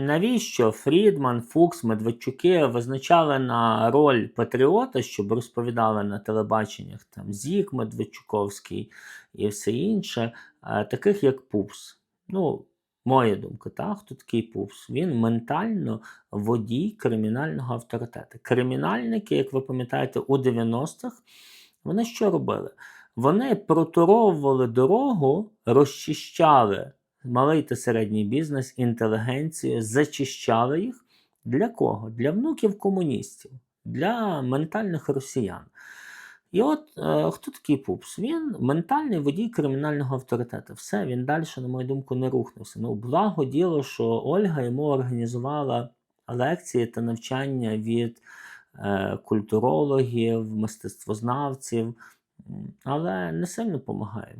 Навіщо Фрідман, Фукс, Медведчуки визначали на роль патріота, щоб розповідали на телебаченнях там Зік Медведчуковський і все інше, е, таких як Пупс? Ну, моя думка, так, хто такий Пупс? Він ментально водій кримінального авторитету. Кримінальники, як ви пам'ятаєте, у 90-х вони що робили? Вони протуровували дорогу, розчищали малий та середній бізнес, інтелігенцію, зачищали їх. Для кого? Для внуків комуністів, для ментальних росіян. І от е, хто такий Пупс? Він ментальний водій кримінального авторитету. Все, він далі, на мою думку, не рухнувся. Ну, благо діло, що Ольга йому організувала лекції та навчання від е, культурологів, мистецтвознавців, але не сильно допомагає.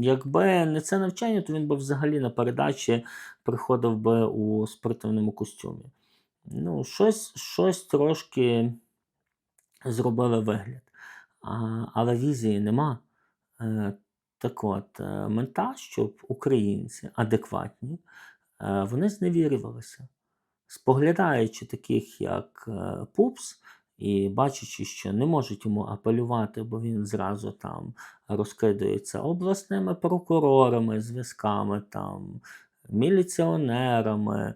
Якби не це навчання, то він би взагалі на передачі приходив би у спортивному костюмі. Ну, щось, щось трошки зробили вигляд. А, але візії нема. Е, так от, е, мета, щоб українці адекватні, е, вони зневірювалися. Споглядаючи таких, як е, Пупс, і бачачи, що не можуть йому апелювати, бо він зразу там розкидується обласними прокурорами, зв'язками, там, міліціонерами,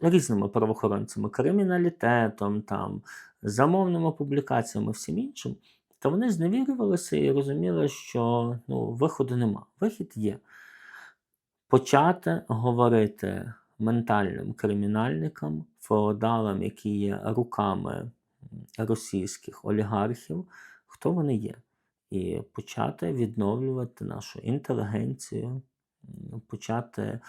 різними правоохоронцями, криміналітетом, там, замовними публікаціями, всім іншим, то вони зневірювалися і розуміли, що ну, виходу нема. Вихід є. Почати говорити ментальним кримінальникам, феодалам, які є руками російських олігархів, хто вони є, і почати відновлювати нашу інтелігенцію, почати е,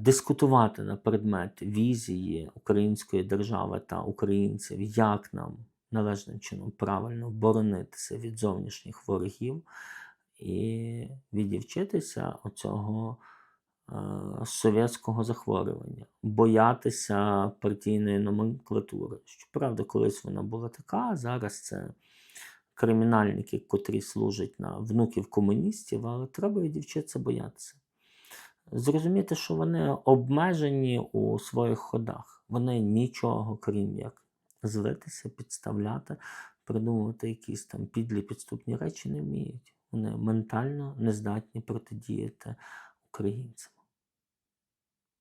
дискутувати на предмет візії української держави та українців, як нам належним чином правильно боронитися від зовнішніх ворогів і відівчитися оцього совєтського захворювання, боятися партійної номенклатури. Щоправда, колись вона була така, а зараз це кримінальники, котрі служать на внуків комуністів, але треба відівчитися боятися. Зрозуміти, що вони обмежені у своїх ходах. Вони нічого, крім як злитися, підставляти, придумувати якісь там підлі підступні речі не вміють. Вони ментально не здатні протидіяти українцям.